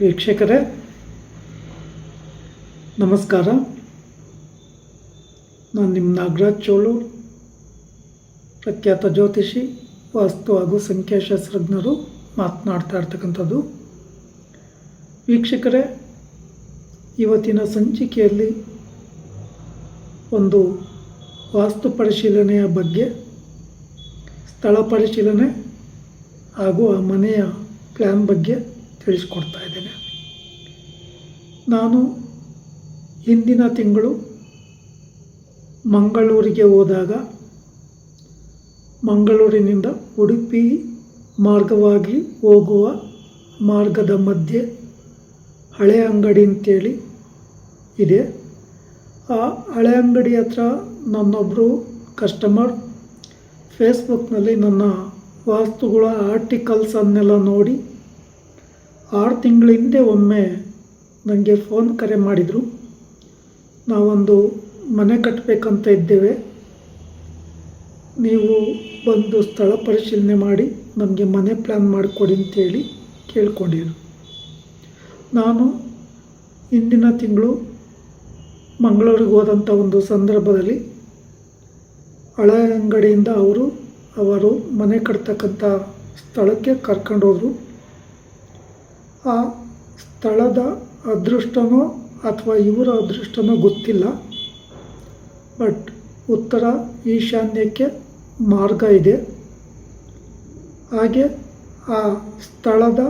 ವೀಕ್ಷಕರೇ, ನಮಸ್ಕಾರ. ನಾನು ನಿಮ್ಮ ನಾಗರಾಜ್ ಚೋಳು, ಪ್ರಖ್ಯಾತ ಜ್ಯೋತಿಷಿ, ವಾಸ್ತು ಹಾಗೂ ಸಂಖ್ಯಾಶಾಸ್ತ್ರಜ್ಞರು ಮಾತನಾಡ್ತಾ ಇರ್ತಕ್ಕಂಥದ್ದು. ವೀಕ್ಷಕರೇ, ಇವತ್ತಿನ ಸಂಚಿಕೆಯಲ್ಲಿ ಒಂದು ವಾಸ್ತು ಪರಿಶೀಲನೆಯ ಬಗ್ಗೆ, ಸ್ಥಳ ಪರಿಶೀಲನೆ ಹಾಗೂ ಆ ಮನೆಯ ಪ್ಲ್ಯಾನ್ ಬಗ್ಗೆ ತಿಳಿಸ್ಕೊಡ್ತಾ ಇದ್ದೇನೆ. ನಾನು ಹಿಂದಿನ ತಿಂಗಳು ಮಂಗಳೂರಿಗೆ ಹೋದಾಗ ಮಂಗಳೂರಿನಿಂದ ಉಡುಪಿ ಮಾರ್ಗವಾಗಿ ಹೋಗುವ ಮಾರ್ಗದ ಮಧ್ಯೆ ಹಳೆ ಅಂಗಡಿ ಅಂತೇಳಿ ಇದೆ. ಆ ಹಳೆ ಅಂಗಡಿ ಹತ್ರ ನನ್ನೊಬ್ಬರು ಕಸ್ಟಮರ್ ಫೇಸ್ಬುಕ್ನಲ್ಲಿ ನನ್ನ ವಾಸ್ತುಗಳ ಆರ್ಟಿಕಲ್ಸನ್ನೆಲ್ಲ ನೋಡಿ ಆರು ತಿಂಗಳ ಹಿಂದೆ ಒಮ್ಮೆ ನನಗೆ ಫೋನ್ ಕರೆ ಮಾಡಿದರು. ನಾವೊಂದು ಮನೆ ಕಟ್ಟಬೇಕಂತ ಇದ್ದೇವೆ. ನೀವು ಬಂದು ಸ್ಥಳ ಪರಿಶೀಲನೆ ಮಾಡಿ, ನಮಗೆ ಮನೆ ಪ್ಲ್ಯಾನ್ ಮಾಡಿಕೊಡಿ ಅಂತೇಳಿ ಕೇಳ್ಕೊಂಡಿರು. ನಾನು ಹಿಂದಿನ ತಿಂಗಳು ಮಂಗಳೂರಿಗೆ ಹೋದಂಥ ಒಂದು ಸಂದರ್ಭದಲ್ಲಿ ಹಳೆ ಅಂಗಡಿಯಿಂದ ಅವರು ಅವರು ಮನೆ ಕಟ್ತಕ್ಕಂಥ ಸ್ಥಳಕ್ಕೆ ಕರ್ಕೊಂಡೋದ್ರು. ಆ ಸ್ಥಳದ ಅದೃಷ್ಟನೋ ಅಥವಾ ಇವರ ಅದೃಷ್ಟನೋ ಗೊತ್ತಿಲ್ಲ. ಬಟ್ ಉತ್ತರ ಈಶಾನ್ಯಕ್ಕೆ ಮಾರ್ಗ ಇದೆ. ಹಾಗೆ ಆ ಸ್ಥಳದ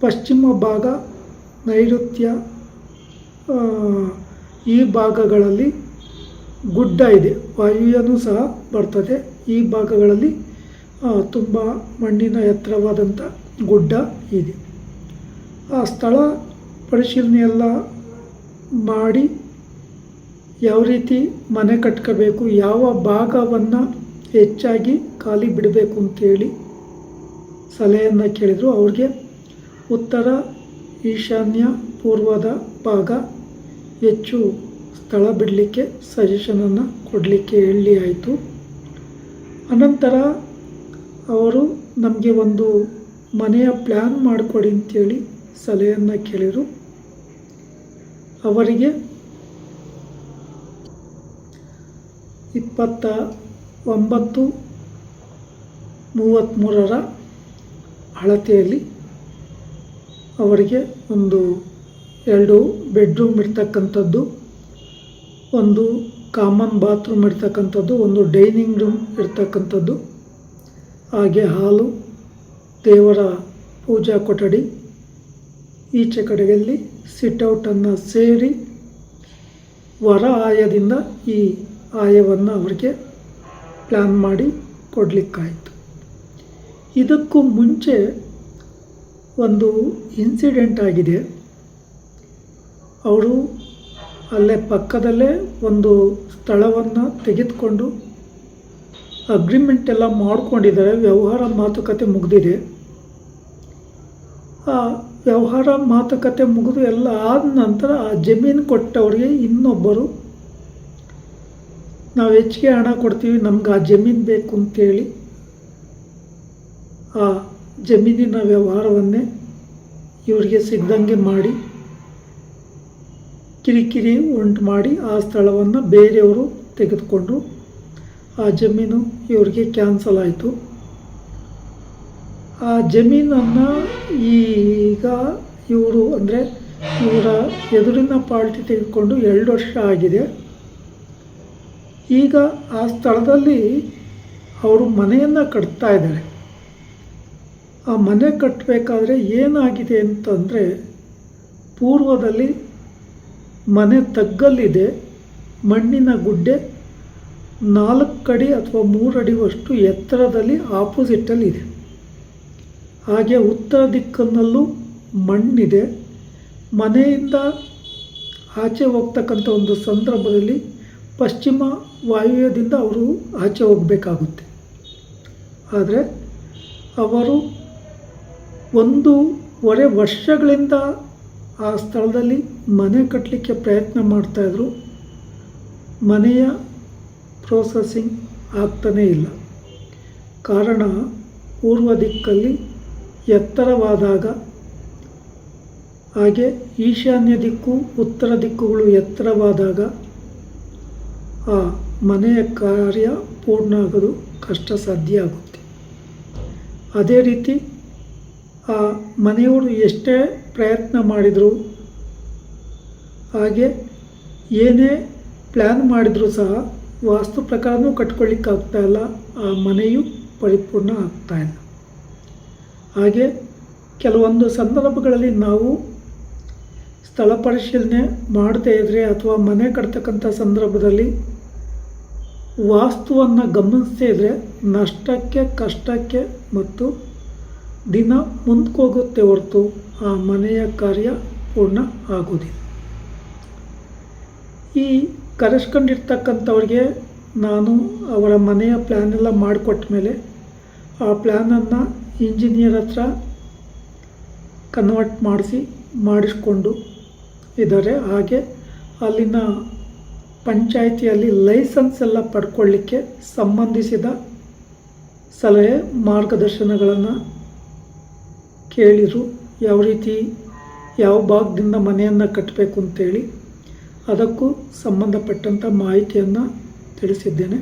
ಪಶ್ಚಿಮ ಭಾಗ ನೈಋತ್ಯ ಈ ಭಾಗಗಳಲ್ಲಿ ಗುಡ್ಡ ಇದೆ. ವಾಯುವ್ಯನೂ ಸಹ ಬರ್ತದೆ. ಈ ಭಾಗಗಳಲ್ಲಿ ತುಂಬ ಮಣ್ಣಿನ ಎತ್ತರವಾದಂಥ ಗುಡ್ಡ ಇದೆ. ಆ ಸ್ಥಳ ಪರಿಶೀಲನೆ ಎಲ್ಲ ಮಾಡಿ ಯಾವ ರೀತಿ ಮನೆ ಕಟ್ಕೋಬೇಕು, ಯಾವ ಭಾಗವನ್ನು ಹೆಚ್ಚಾಗಿ ಖಾಲಿ ಬಿಡಬೇಕು ಅಂತೇಳಿ ಸಲಹೆಯನ್ನು ಕೇಳಿದರು. ಅವ್ರಿಗೆ ಉತ್ತರ ಈಶಾನ್ಯ ಪೂರ್ವದ ಭಾಗ ಹೆಚ್ಚು ಸ್ಥಳ ಬಿಡಲಿಕ್ಕೆ ಸಜೆಷನನ್ನು ಕೊಡಲಿಕ್ಕೆ ಹೇಳಿ ಆಯಿತು. ಅನಂತರ ಅವರು ನಮಗೆ ಒಂದು ಮನೆಯ ಪ್ಲ್ಯಾನ್ ಮಾಡಿಕೊಡಿ ಅಂತೇಳಿ ಸಲಹೆಯನ್ನು ಕೇಳಿದರು. ಅವರಿಗೆ ಇಪ್ಪತ್ತ ಒಂಬತ್ತು ಮೂವತ್ತ್ಮೂರರ ಅಳತೆಯಲ್ಲಿ ಅವರಿಗೆ ಒಂದು ಎರಡು ಬೆಡ್ರೂಮ್ ಇರ್ತಕ್ಕಂಥದ್ದು, ಒಂದು ಕಾಮನ್ ಬಾತ್ರೂಮ್ ಇರ್ತಕ್ಕಂಥದ್ದು, ಒಂದು ಡೈನಿಂಗ್ ರೂಮ್ ಇರ್ತಕ್ಕಂಥದ್ದು, ಹಾಗೆ ಹಾಲು, ದೇವರ ಪೂಜಾ ಕೊಠಡಿ ಈಚೆ ಕಡೆಯಲ್ಲಿ ಸಿಟ್ಔಟನ್ನು ಸೇರಿ ವರ ಆಯದಿಂದ ಈ ಆಯವನ್ನು ಅವರಿಗೆ ಪ್ಲ್ಯಾನ್ ಮಾಡಿ ಕೊಡಲಿಕ್ಕಾಯಿತು. ಇದಕ್ಕೂ ಮುಂಚೆ ಒಂದು ಇನ್ಸಿಡೆಂಟ್ ಆಗಿದೆ. ಅವರು ಅಲ್ಲೇ ಪಕ್ಕದಲ್ಲೇ ಒಂದು ಸ್ಥಳವನ್ನು ತೆಗೆದುಕೊಂಡು ಅಗ್ರಿಮೆಂಟ್ ಎಲ್ಲ ಮಾಡಿಕೊಂಡಿದ್ದಾರೆ. ವ್ಯವಹಾರ ಮಾತುಕತೆ ಮುಗಿದಿದೆ. ವ್ಯವಹಾರ, ಮಾತುಕತೆ ಮುಗಿದು ಎಲ್ಲ ಆದ ನಂತರ ಆ ಜಮೀನು ಕೊಟ್ಟವರಿಗೆ ಇನ್ನೊಬ್ಬರು, ನಾವು ಹೆಚ್ಚಿಗೆ ಹಣ ಕೊಡ್ತೀವಿ, ನಮ್ಗೆ ಆ ಜಮೀನು ಬೇಕು ಅಂತೇಳಿ ಆ ಜಮೀನಿನ ವ್ಯವಹಾರವನ್ನೇ ಇವರಿಗೆ ಸಿದ್ಧಂಗೆ ಮಾಡಿ, ಕಿರಿಕಿರಿ ಉಂಟು ಮಾಡಿ ಆ ಸ್ಥಳವನ್ನು ಬೇರೆಯವರು ತೆಗೆದುಕೊಂಡು ಆ ಜಮೀನು ಇವರಿಗೆ ಕ್ಯಾನ್ಸಲ್ ಆಯಿತು. ಆ ಜಮೀನನ್ನು ಈಗ ಇವರು ಅಂದರೆ ಇವರ ಎದುರಿನ ಪಾಲ್ಟಿ ತೆಗೆದುಕೊಂಡು ಎರಡು ವರ್ಷ ಆಗಿದೆ. ಈಗ ಆ ಸ್ಥಳದಲ್ಲಿ ಅವರು ಮನೆಯನ್ನು ಕಟ್ತಾ ಇದ್ದಾರೆ. ಆ ಮನೆ ಕಟ್ಟಬೇಕಾದ್ರೆ ಏನಾಗಿದೆ ಅಂತಂದರೆ ಪೂರ್ವದಲ್ಲಿ ಮನೆ ತಗ್ಗಲ್ಲಿದೆ, ಮಣ್ಣಿನ ಗುಡ್ಡೆ ನಾಲ್ಕು ಅಡಿ ಅಥವಾ ಮೂರು ಅಡಿವಷ್ಟು ಎತ್ತರದಲ್ಲಿ ಆಪೋಸಿಟಲ್ಲಿದೆ ಹಾಗೆ ಉತ್ತರ ದಿಕ್ಕನ್ನಲ್ಲೂ ಮಣ್ಣಿದೆ. ಮನೆಯಿಂದ ಆಚೆ ಹೋಗ್ತಕ್ಕಂಥ ಒಂದು ಸಂದರ್ಭದಲ್ಲಿ ಪಶ್ಚಿಮ ವಾಯುವ್ಯದಿಂದ ಅವರು ಆಚೆ ಹೋಗಬೇಕಾಗುತ್ತೆ. ಆದರೆ ಅವರು ಒಂದೂವರೆ ವರ್ಷಗಳಿಂದ ಆ ಸ್ಥಳದಲ್ಲಿ ಮನೆ ಕಟ್ಟಲಿಕ್ಕೆ ಪ್ರಯತ್ನ ಮಾಡ್ತಾಯಿದ್ರು ಮನೆಯ ಪ್ರೋಸೆಸಿಂಗ್ ಆಗ್ತಾನೇ ಇಲ್ಲ. ಕಾರಣ ಪೂರ್ವ ದಿಕ್ಕಲ್ಲಿ ಎತ್ತರವಾದಾಗ, ಹಾಗೆ ಈಶಾನ್ಯ ದಿಕ್ಕು, ಉತ್ತರ ದಿಕ್ಕುಗಳು ಎತ್ತರವಾದಾಗ ಆ ಮನೆಯ ಕಾರ್ಯ ಪೂರ್ಣ ಆಗೋದು ಕಷ್ಟ ಸಾಧ್ಯ ಆಗುತ್ತೆ ಅದೇ ರೀತಿ ಆ ಮನೆಯವರು ಎಷ್ಟೇ ಪ್ರಯತ್ನ ಮಾಡಿದರೂ, ಹಾಗೆ ಏನೇ ಪ್ಲ್ಯಾನ್ ಮಾಡಿದರೂ ಸಹ ವಾಸ್ತು ಪ್ರಕಾರನೂ ಕಟ್ಕೊಳ್ಳಿಕ್ಕಾಗ್ತಾ ಇಲ್ಲ, ಆ ಮನೆಯು ಪರಿಪೂರ್ಣ ಆಗ್ತಾಯಿಲ್ಲ ಹಾಗೆ ಕೆಲವೊಂದು ಸಂದರ್ಭಗಳಲ್ಲಿ ನಾವು ಸ್ಥಳ ಪರಿಶೀಲನೆ ಮಾಡದೇ ಇದ್ದರೆ ಅಥವಾ ಮನೆ ಕಟ್ತಕ್ಕಂಥ ಸಂದರ್ಭದಲ್ಲಿ ವಾಸ್ತುವನ್ನು ಗಮನಿಸದೇ ಇದ್ದರೆ ನಷ್ಟಕ್ಕೆ, ಕಷ್ಟಕ್ಕೆ ಮತ್ತು ದಿನ ಮುಂದಕ್ಕೆ ಹೋಗುತ್ತೆ ಹೊರತು ಆ ಮನೆಯ ಕಾರ್ಯ ಪೂರ್ಣ ಆಗೋದಿಲ್ಲ ಈ ಕರೆಸ್ಕೊಂಡಿರ್ತಕ್ಕಂಥವ್ರಿಗೆ ನಾನು ಅವರ ಮನೆಯ ಪ್ಲ್ಯಾನೆಲ್ಲ ಮಾಡಿಕೊಟ್ಟ ಮೇಲೆ ಆ ಪ್ಲ್ಯಾನನ್ನು ಇಂಜಿನಿಯರ್ ಹತ್ರ ಕನ್ವರ್ಟ್ ಮಾಡಿಸಿ, ಮಾಡಿಸ್ಕೊಂಡು ಇದ್ದಾರೆ. ಹಾಗೆ ಅಲ್ಲಿನ ಪಂಚಾಯಿತಿಯಲ್ಲಿ ಲೈಸೆನ್ಸ್ ಎಲ್ಲ ಪಡ್ಕೊಳ್ಳಿಕ್ಕೆ ಸಂಬಂಧಿಸಿದ ಸಲಹೆ, ಮಾರ್ಗದರ್ಶನಗಳನ್ನು ಕೇಳಿದರು. ಯಾವ ರೀತಿ, ಯಾವ ಭಾಗದಿಂದ ಮನೆಯನ್ನು ಕಟ್ಟಬೇಕು ಅಂತೇಳಿ ಅದಕ್ಕೂ ಸಂಬಂಧಪಟ್ಟಂಥ ಮಾಹಿತಿಯನ್ನು ತಿಳಿಸಿದ್ದೇನೆ.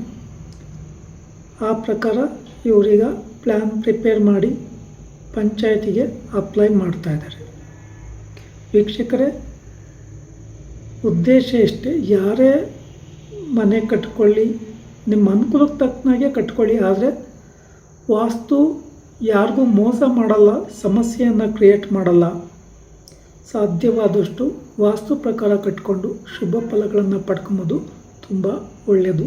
ಆ ಪ್ರಕಾರ ಇವರೀಗ ಪ್ಲ್ಯಾನ್ ಪ್ರಿಪೇರ್ ಮಾಡಿ ಪಂಚಾಯತಿಗೆ ಅಪ್ಲೈ ಮಾಡ್ತಾ ಇದ್ದಾರೆ. ವೀಕ್ಷಕರೇ, ಉದ್ದೇಶ ಇಷ್ಟೇ ಯಾರೇ ಮನೆ ಕಟ್ಕೊಳ್ಳಿ, ನಿಮ್ಮ ಅನುಕೂಲಕ್ಕೆ ತಕ್ಕನಾಗೆ ಕಟ್ಕೊಳ್ಳಿ, ಆದರೆ ವಾಸ್ತು ಯಾರಿಗೂ ಮೋಸ ಮಾಡಲ್ಲ, ಸಮಸ್ಯೆಯನ್ನು ಕ್ರಿಯೇಟ್ ಮಾಡಲ್ಲ. ಸಾಧ್ಯವಾದಷ್ಟು ವಾಸ್ತು ಪ್ರಕಾರ ಕಟ್ಕೊಂಡು ಶುಭ ಫಲಗಳನ್ನು ಪಡ್ಕೊಂಬೋದು ತುಂಬ ಒಳ್ಳೆಯದು